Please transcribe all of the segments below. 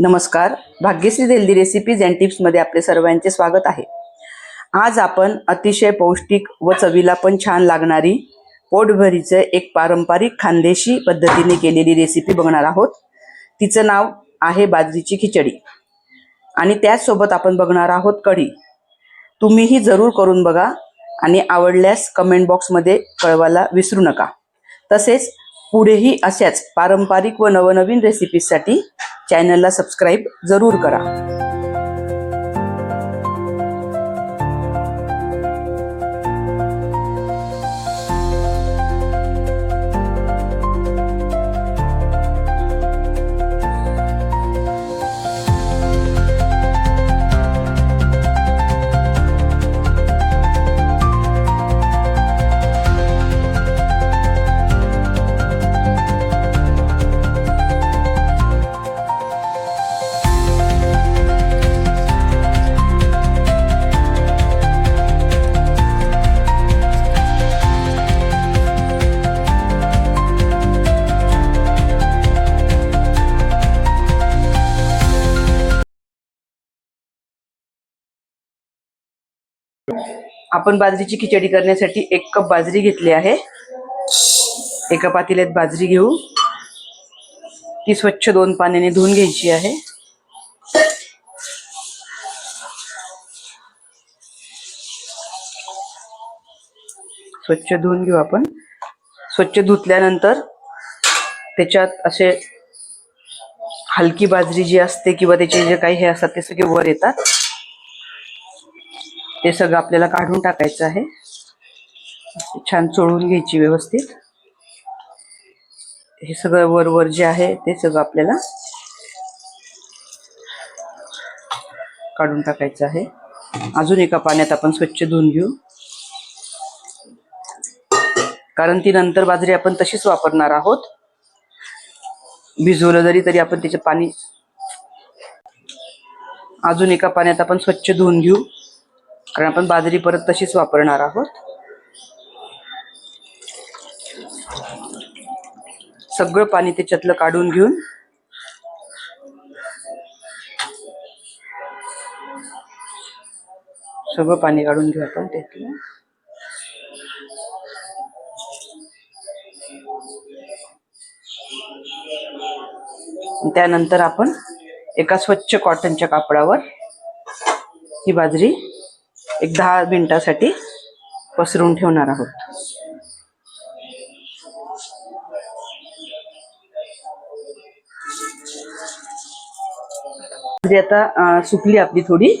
नमस्कार. Bhagyashree healthy recipes and टिप्समध्ये आपले सर्वांचे स्वागत आहे. आज आपण अतिशय पौष्टिक व चवीला पण छान लागणारी पोटभरीचं एक पारंपरिक खानदेशी पद्धतीने केलेली रेसिपी बघणार आहोत. तिचं नाव आहे बाजरीची खिचडी. आणि त्याचसोबत आपण बघणार आहोत कढी. तुम्हीही जरूर करून बघा आणि आवडल्यास कमेंट बॉक्समध्ये कळवायला विसरू नका. तसेच पुढेही अशाच पारंपरिक व नवनवीन रेसिपीजसाठी चॅनलला सबस्क्राईब जरूर करा. आपण बाजरीची खिचडी करण्यासाठी एक कप बाजरी घेतली आहे. एका पातेल्यात बाजरी घेऊ. ती स्वच्छ दोन पाण्याने धुवून घ्यायची आहे. स्वच्छ धुवून घेऊ आपण. स्वच्छ धुतल्यानंतर त्याच्यात असे हलकी बाजरी जी असते किंवा त्याचे जे काही हे असतात ते सगळे वर येतात. हे सगळं आपल्याला काढून टाकायचं आहे. छान चोळून घ्यायची व्यवस्थित. हे सगळं वर वर जे आहे ते सगळं आपल्याला काढून टाकायचं आहे. अजून एका पाण्यात आपण स्वच्छ धुवून घेऊ. कारण ती नंतर बाजरी आपण तशीच वापरणार आहोत. भिजवलं जरी तरी आपण त्याचे पाणी अजून एका पाण्यात आपण स्वच्छ धुवून घेऊ. कारण आपण बाजरी परत तशीच वापरणार आहोत. सगळं पाणी त्याच्यातलं काढून घेऊन. सगळं पाणी काढून घेऊ आपण त्यातलं. त्यानंतर आपण एका स्वच्छ कॉटनच्या कापडावर ही बाजरी एक दहा मिनिटासाठी पसरून ठेवणार आहोत. म्हणजे आता सुकली आपली थोडी.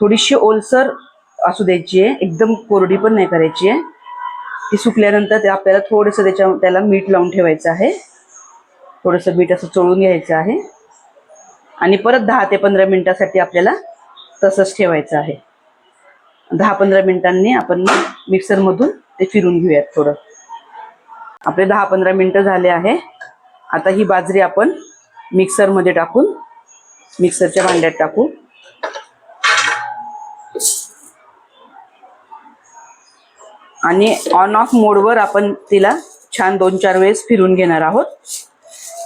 थोडीशी ओलसर असू द्यायची आहे. एकदम कोरडी पण नाही करायची आहे. ती सुकल्यानंतर ते आपल्याला थोडंसं त्याच्या त्याला मीठ लावून ठेवायचं आहे. थोडंसं मीठ असं चोळून घ्यायचं आहे. आणि परत दहा ते पंधरा मिनिटासाठी आपल्याला तसंच ठेवायचं आहे. दहा पंधरा मिनिटांनी आपण मिक्सरमधून ते फिरून घेऊयात थोडं. आपले दहा पंधरा मिनिटं झाले आहे. आता ही बाजरी आपण मिक्सरमध्ये टाकून मिक्सरच्या भांड्यात टाकू. आणि ऑन ऑफ मोडवर आपण तिला छान दोन चार वेळेस फिरून घेणार आहोत.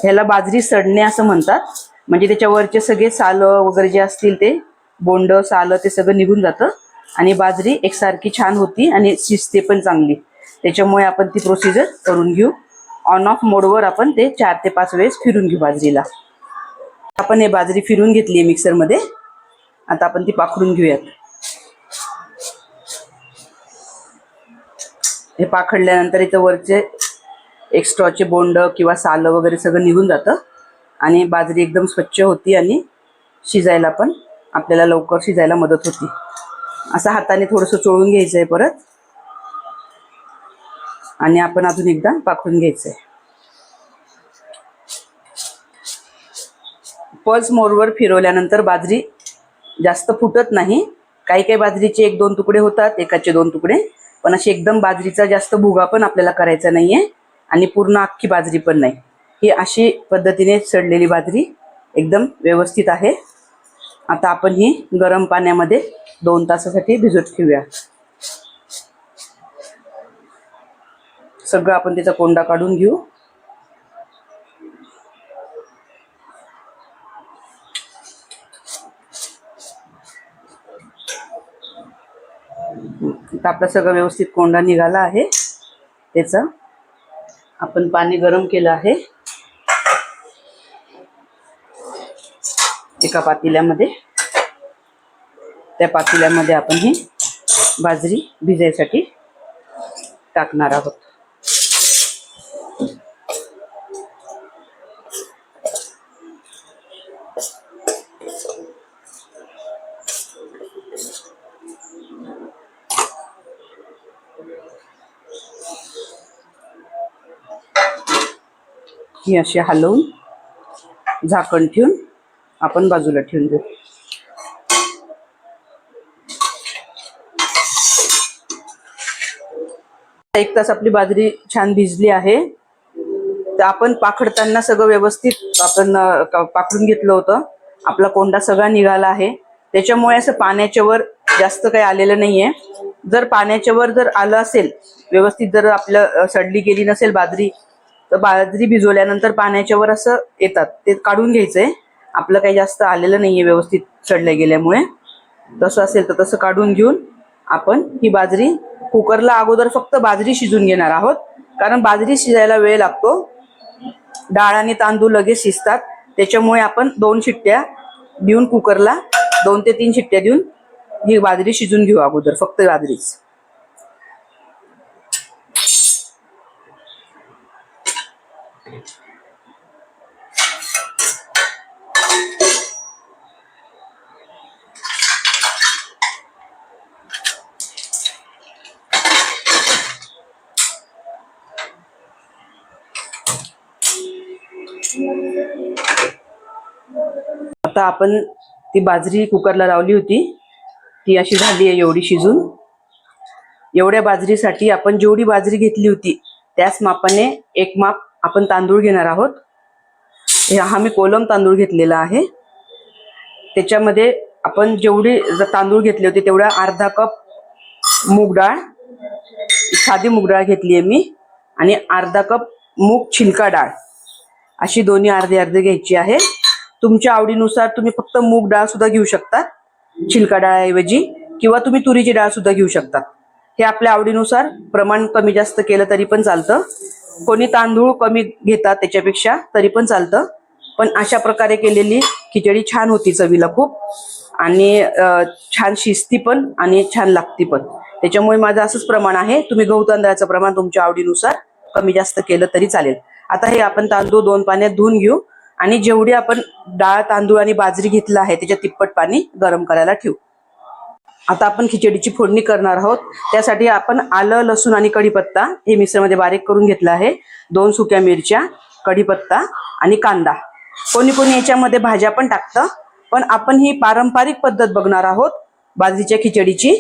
ह्याला बाजरी सडणे असं म्हणतात. म्हणजे त्याच्यावरचे सगळे साल वगैरे जे असतील ते बोंड साल ते सगळं निघून जातं. आणि बाजरी एकसारखी छान होती आणि शिजते पण चांगली. त्याच्यामुळे आपण ती प्रोसिजर करून घेऊ. ऑन ऑफ मोडवर आपण ते चार ते पाच वेळेस फिरून घेऊ बाजरीला. आपण हे बाजरी फिरून घेतली आहे मिक्सरमध्ये आता आपण ती पाखडून घेऊयात. हे पाखडल्यानंतर इथं वरचे एक्स्ट्राचे बोंड किंवा साल वगैरे सगळं निघून जातं. आणि बाजरी एकदम स्वच्छ होती आणि शिजायला पण आपल्याला लवकर शिजायला मदत होती. असं हाताने थोडंसं चोळून घ्यायचं आहे परत. आणि आपण अजून एकदा पाखडून घ्यायचं आहे पल्स मोरवर फिरवल्यानंतर बाजरी जास्त फुटत नाही. काही काही बाजरीचे एक दोन तुकडे होतात एकाचे दोन तुकडे. पण अशी एकदम बाजरीचा जास्त भुगा पण आपल्याला करायचा नाहीये. आणि पूर्ण अख्खी बाजरी पण नाही. ही अशी पद्धतीने सडलेली बाजरी एकदम व्यवस्थित आहे. आता आपण ही गरम पाण्यामध्ये दोन तासासाठी भिजत ठेवूया. सगळं आपण त्याचा कोंडा काढून घेऊ. आपला सगळं व्यवस्थित कोंडा निघाला आहे. त्याचा आपण पाणी गरम केलं आहे. एका पातेल्यामध्ये. त्या पातेल्यामध्ये आपण ही बाजरी भिजायसाठी टाकणार आहोत. ही अशी हलवून झाकण ठेवून आपण बाजूला ठेवून देऊ. एक तास आपली बाजरी छान भिजली आहे. तर आपण पाखडताना सगळं व्यवस्थित आपण पाखडून घेतलं होतं. आपला कोंडा सगळा निघाला आहे. त्याच्यामुळे असं पाण्याच्या वर जास्त काही आलेलं नाहीये. जर पाण्याच्या वर जर आलं असेल व्यवस्थित जर आपलं सडली गेली नसेल बाजरी तर बाजरी भिजवल्यानंतर पाण्याच्या वर असं येतात. ते काढून घ्यायचंय. आपलं काही जास्त आलेलं नाहीये व्यवस्थित सडल्या गेल्यामुळे. तसं असेल तर तसं काढून घेऊन आपण ही बाजरी कुकरला अगोदर फक्त बाजरी शिजून घेणार आहोत. कारण बाजरी शिजायला वेळ लागतो. डाळ आणि तांदूळ लगेच शिजतात. त्याच्यामुळे आपण दोन शिट्ट्या देऊन कुकरला दोन ते तीन शिट्ट्या देऊन ही बाजरी शिजून घेऊ अगोदर. फक्त बाजरीच. आता आपण ती बाजरी कुकरला लावली होती. ती अशी झाली आहे एवढी शिजून. एवढ्या बाजरीसाठी आपण जेवढी बाजरी घेतली होती त्याच मापाने एक माप आपण तांदूळ घेणार आहोत. हा मी कोलम तांदूळ घेतलेला आहे. त्याच्यामध्ये आपण जेवढी तांदूळ घेतले होते तेवढा अर्धा कप मूग डाळ साधी मूग डाळ घेतली आहे मी आणि अर्धा कप मूग छिलका डाळ. अशी दोन्ही अर्धे अर्धे घ्यायची आहे. तुमच्या आवडीनुसार तुम्ही फक्त मूग डाळ सुद्धा घेऊ शकता छिलका डाळऐवजी किंवा तुम्ही तुरीची डाळ सुद्धा घेऊ शकता. हे आपल्या आवडीनुसार प्रमाण कमी जास्त केलं तरी पण चालतं. कोणी तांदूळ कमी घेतात त्याच्यापेक्षा तरी पण चालतं. पण अशा प्रकारे केलेली खिचडी छान होती चवीला खूप. आणि छान शिजती पण आणि छान लागती पण. त्याच्यामुळे माझं असंच प्रमाण आहे. तुम्ही गहू तांदळाचं प्रमाण तुमच्या आवडीनुसार कमी जास्त केलं तरी चालेल. आता हे आपण तांदूळ दोन पाण्यात धुवून घेऊ. आणि जेवढी आपण डाळ तांदूळ आणि बाजरी घेतलं आहे त्याच्या तिप्पट पाणी गरम करायला ठेवू. आता आपण खिचडीची फोडणी करणार आहोत. त्यासाठी आपण आलं लसूण आणि कढीपत्ता हे मिक्सरमध्ये बारीक करून घेतलं आहे. दोन सुक्या मिरच्या कढीपत्ता आणि कांदा. कोणी कोणी याच्यामध्ये भाज्या पण टाकतं. पण आपण ही पारंपरिक पद्धत बघणार आहोत. बाजरीच्या खिचडीची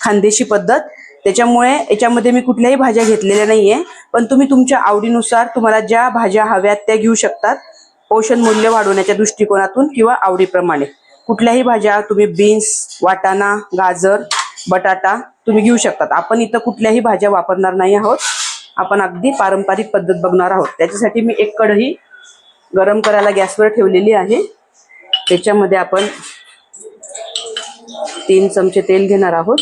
खानदेशी पद्धत. त्याच्यामुळे याच्यामध्ये मी कुठल्याही भाज्या घेतलेल्या नाहीये. पण तुम्ही तुमच्या आवडीनुसार तुम्हाला ज्या भाज्या हव्यात त्या घेऊ शकतात. पोषण मूल्य वाढवण्याच्या दृष्टिकोनातून किंवा आवडीप्रमाणे. कुठल्याही भाज्या तुम्ही बीन्स वाटाणा गाजर बटाटा तुम्ही घेऊ शकतात. आपण इथं कुठल्याही भाज्या वापरणार नाही आहोत. आपण अगदी पारंपरिक पद्धत बघणार आहोत. त्याच्यासाठी मी एक कढई गरम करायला गॅसवर ठेवलेली आहे. त्याच्यामध्ये आपण तीन चमचे तेल घेणार आहोत.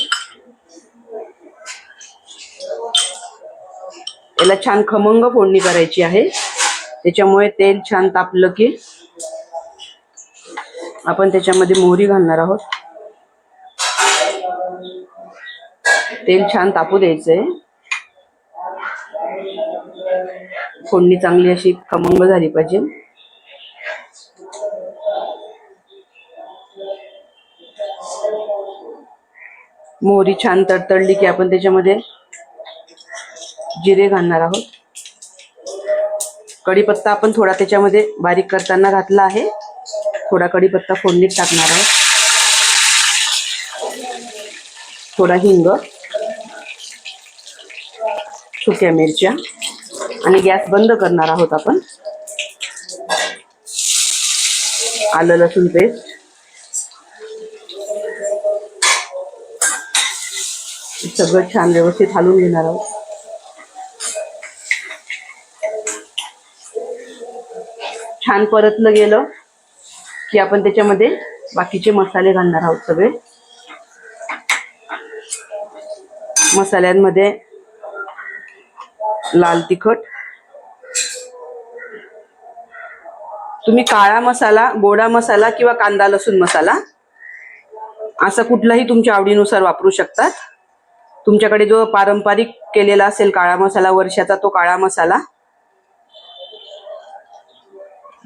याला छान खमंग फोडणी करायची आहे. त्याच्यामुळे तेल छान तापलं की आपण त्याच्यामध्ये मोहरी घालणार आहोत. तेल छान तापू द्यायचंय. फोडणी चांगली अशी खमंग झाली पाहिजे. मोहरी छान तडतडली की आपण त्याच्यामध्ये जिरे घालणार आहोत. कढीपत्ता आपण थोडा त्याच्यामध्ये बारीक करताना घातला आहे. थोडा कढीपत्ता फोडणीत टाकणार आहोत थोडा हिंग सुक्या मिरच्या आणि गॅस बंद करणार आहोत आपण. आलं लसूण पेस्ट. सगळं छान व्यवस्थित हलवून घेणार आहोत. छान परतलं गेलं की आपण त्याच्यामध्ये बाकीचे मसाले घालणार आहोत सगळे. मसाल्यांमध्ये लाल तिखट. तुम्ही काळा मसाला गोडा मसाला किंवा कांदा लसूण मसाला असं कुठलाही तुमच्या आवडीनुसार वापरू शकतात. तुमच्याकडे जो पारंपरिक केलेला असेल काळा मसाला वर्षाचा तो काळा मसाला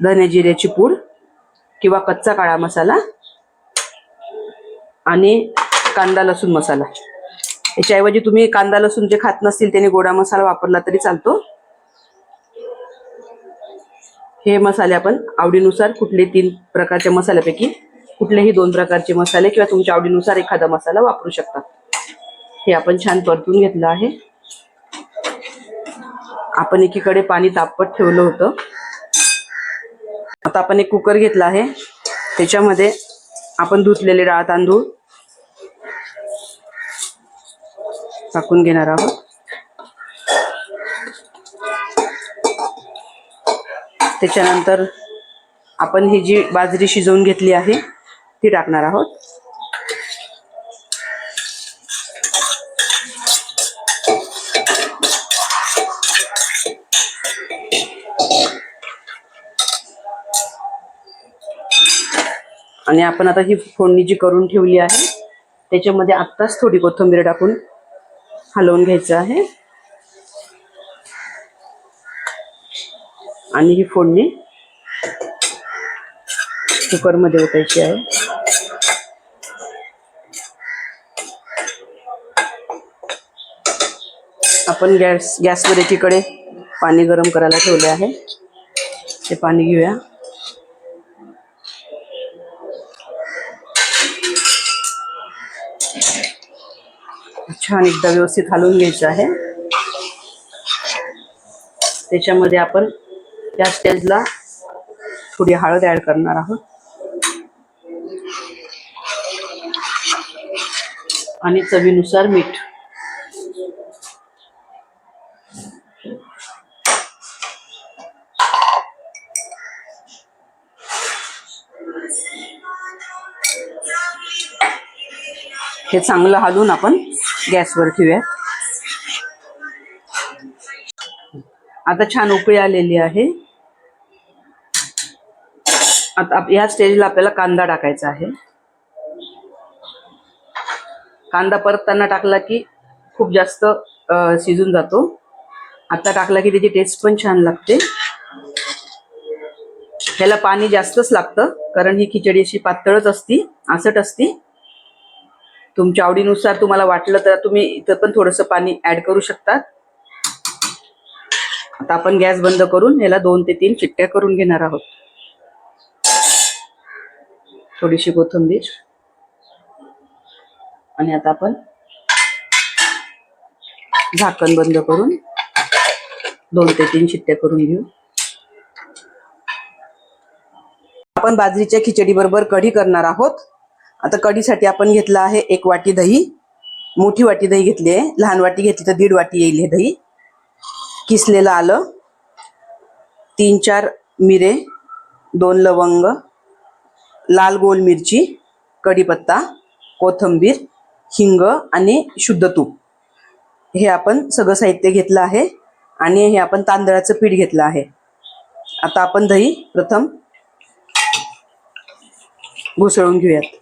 धने जिऱ्याची पूड किंवा कच्चा काळा मसाला आणि कांदा लसूण मसाला. याच्याऐवजी तुम्ही कांदा लसूण जे खात नसतील त्याने गोडा मसाला वापरला तरी चालतो. हे मसाले आपण आवडीनुसार कुठले तीन प्रकारच्या मसाल्यापैकी कुठलेही दोन प्रकारचे मसाले किंवा तुमच्या आवडीनुसार एखादा मसाला वापरू शकता. हे आपण छान परतून घेतलं आहे. आपण एकीकडे पाणी तापत ठेवलं होतं. आता आपण एक कुकर घेतला आहे. त्याच्यामध्ये आपण धुतलेले डाळ तांदूळ टाकून घेणार आहोत. त्याच्यानंतर आपण ही जी बाजरी शिजवून घेतली आहे ती टाकणार आहोत. आणि आपण आता ही फोडणी जी करून ठेवली आहे त्याच्यामध्ये आत्ताच थोडी कोथिंबीर टाकून हलवून घ्यायचं आहे. आणि ही फोडणी कुकरमध्ये ओतायची आहे. आपण गॅस गॅसवर एकीकडे पाणी गरम करायला ठेवले आहे. ते पाणी घेऊया. छान एकदा व्यवस्थित हलवून घ्यायचं आहे. त्याच्यामध्ये आपण या स्टेजला थोडी हळद ऍड करणार आहोत. आणि चवीनुसार मीठ. हे चांगलं हलवून आपण गॅसवर ठेवूया. आता छान उकळी आलेली आहे. आता या स्टेजला आपल्याला कांदा टाकायचा आहे. कांदा परतताना टाकला की खूप जास्त शिजून जातो. आता टाकला की त्याची टेस्ट पण छान लागते. ह्याला पाणी जास्तच लागतं कारण ही खिचडी अशी पातळच असती आसट असती. तुमच्या आवडीनुसार तुम्हाला वाटलं तर तुम्ही इथं पण थोडंसं पाणी ऍड करू शकतात. आता आपण गॅस बंद करून ह्याला दोन ते तीन चिट्ट्या करून घेणार आहोत. थोडीशी कोथिंबीर. आणि आता आपण झाकण बंद करून दोन ते तीन शिट्ट्या करून घेऊ. आपण बाजरीच्या खिचडी बरोबर कढी करणार आहोत. आता कढीसाठी आपण घेतला आहे एक वाटी दही मोठी वाटी दही घेतली आहे लहान वाटी घेतली तर दीड वाटी येईल हे दही. किसलेलं आलं तीन चार मिरे दोन लवंग लाल गोल मिरची कढीपत्ता कोथंबीर हिंग आणि शुद्ध तूप. हे आपण सगळं साहित्य घेतलं आहे आणि हे आपण तांदळाचं पीठ घेतलं आहे. आता आपण दही प्रथम घुसळून घेऊयात.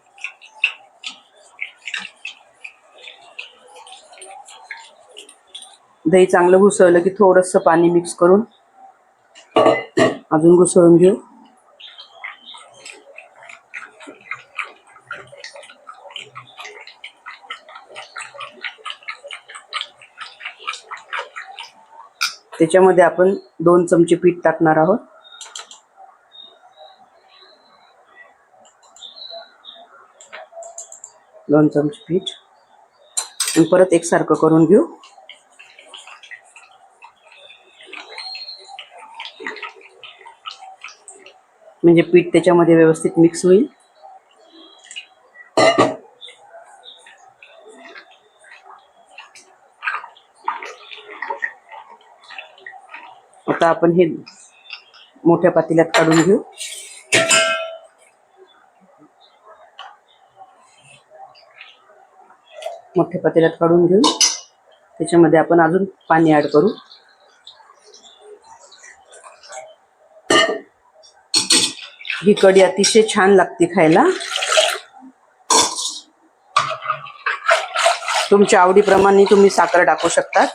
दही चांगलं घुसळलं की थोडंसं पाणी मिक्स करून अजून घुसळून घेऊ. त्याच्यामध्ये आपण दोन चमचे पीठ टाकणार आहोत. दोन चमचे पीठ. आणि परत एकसारखं करून घेऊ. म्हणजे पीठ त्याच्यामध्ये व्यवस्थित मिक्स होईल. आता आपण हे मोठ्या पातेल्यात काढून घेऊ. मोठ्या पातेल्यात काढून घेऊ. त्याच्यामध्ये आपण अजून पाणी ऍड करू. ही कढी अतिशय छान लागते खायला. तुमच्या आवडीप्रमाणे तुम्ही साखर टाकू शकतात.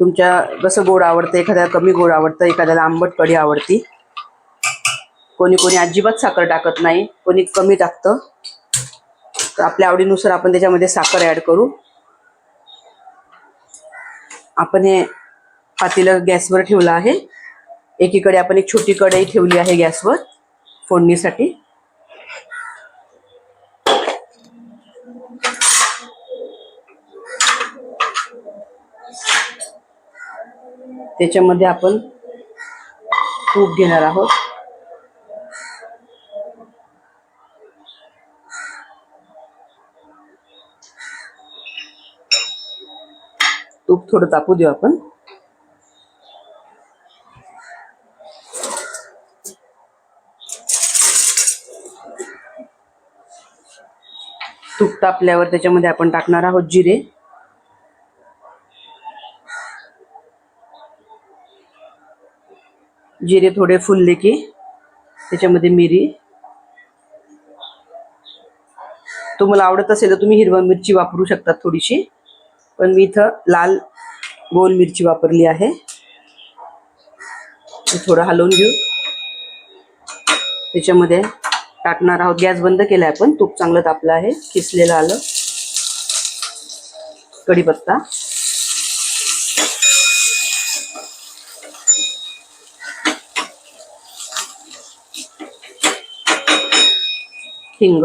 तुमच्या कसं गोड आवडतं एखाद्याला कमी गोड आवडतं एखाद्याला आंबट कढी आवडती. कोणी कोणी अजिबात साखर टाकत नाही कोणी कमी टाकतं. तर आपल्या आवडीनुसार आपण त्याच्यामध्ये साखर ऍड करू. आपण हे पातेलं गॅसवर ठेवलं आहे. एकीकडे आपण एक छोटी कढई ठेवली आहे गॅसवर. फोडणीसाठी. त्याच्यामध्ये आपण तूप घेणार आहोत. तूप थोडं तापू देऊ आपण. तूप तापल्यावर त्याच्यामध्ये आपण टाकणार आहोत जिरे. जिरे थोडे फुलले की त्याच्यामध्ये मिरी. तुम्हाला आवडत असेल तर तुम्ही हिरवा मिरची वापरू शकता थोडीशी. पण मी इथं लाल गोल मिरची वापरली आहे. थोडं हलवून घेऊ. त्याच्यामध्ये टाकणार आहोत. गॅस बंद केलाय आपण. तूप चांगलं तापलं आहे. किसलेलं आलं. कढीपत्ता. हिंग.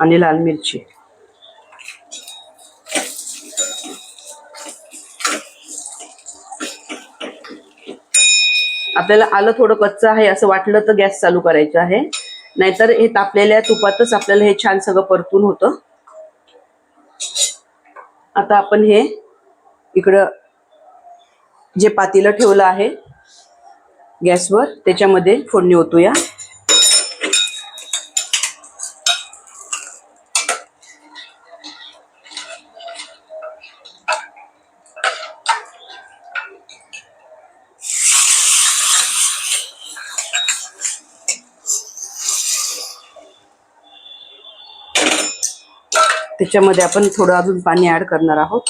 आणि लाल मिरची. आपल्याला आलं थोडं कच्चं आहे असं वाटलं तर गॅस चालू करायचं आहे. नाहीतर हे तापलेल्या तुपातच आपल्याला हे छान सगळं परतून होतं. आता आपण हे इकडं जे पातीलं ठेवलं आहे गॅसवर त्याच्यामध्ये फोडणी ओतूया. त्याच्यामध्ये आपण थोडं अजून पाणी ऍड करणार आहोत.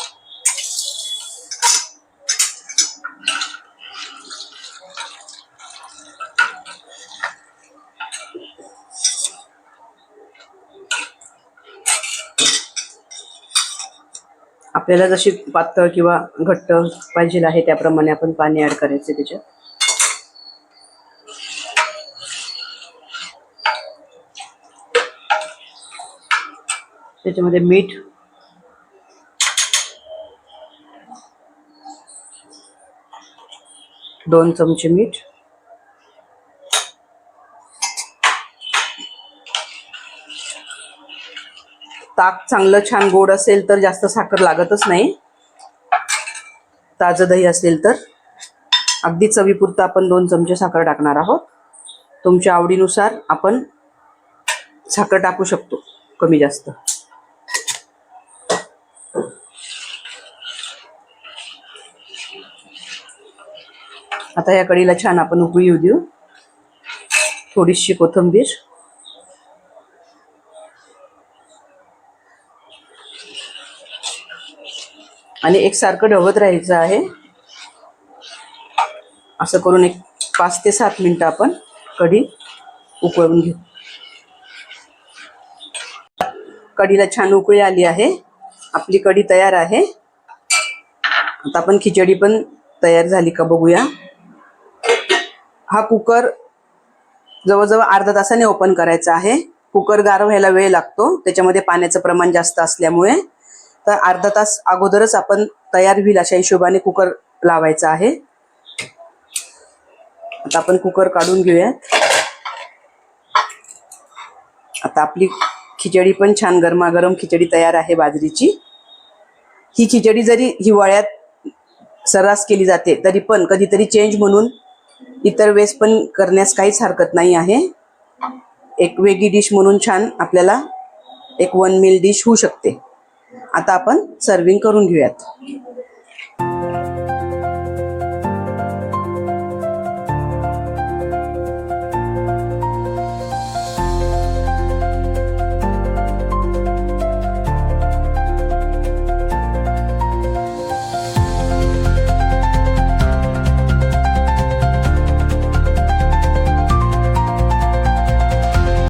आपल्याला जशी पातळ किंवा घट्ट पाहिजे आहे त्याप्रमाणे आपण पाणी ऍड करायचे त्याच्यात. त्याच्यामध्ये मीठ. दोन चमचे मीठ. ताक चांगलं छान गोड असेल तर जास्त साखर लागतच नाही. ताजं दही असेल तर. अगदी चवीपुरतं आपण दोन चमचे साखर टाकणार आहोत. तुमच्या आवडीनुसार आपण साखर टाकू शकतो कमी जास्त. आता या कढीला छान आपण उकळी येऊ देऊ. थोडीशी कोथिंबीर. आणि एकसारखं ढवत राहायचं आहे. असं करून एक पाच ते सात मिनटं आपण कढी उकळून घेऊ. कढीला छान उकळी आली आहे. आपली कढी तयार आहे. आता आपण खिचडी पण तयार झाली का बघूया. हा कुकर जवळजवळ अर्धा तासाने ओपन करायचा आहे. कुकर गार व्हायला वेळ लागतो. त्याच्यामध्ये पाण्याचं प्रमाण जास्त असल्यामुळे. तर अर्धा तास अगोदरच आपण तयार होईल अशा हिशोबाने कुकर लावायचा आहे. आता आपण कुकर काढून घेऊयात. आता आपली खिचडी पण छान गरमागरम खिचडी तयार आहे बाजरीची. ही खिचडी जरी हिवाळ्यात सर्रास केली जाते तरी पण कधीतरी चेंज म्हणून इतर वेळेस पण करण्यास काहीच हरकत नाही आहे. एक वेगळी डिश म्हणून छान आपल्याला एक वन मिल डिश होऊ शकते. आता आपण सर्विंग करून घेऊयात.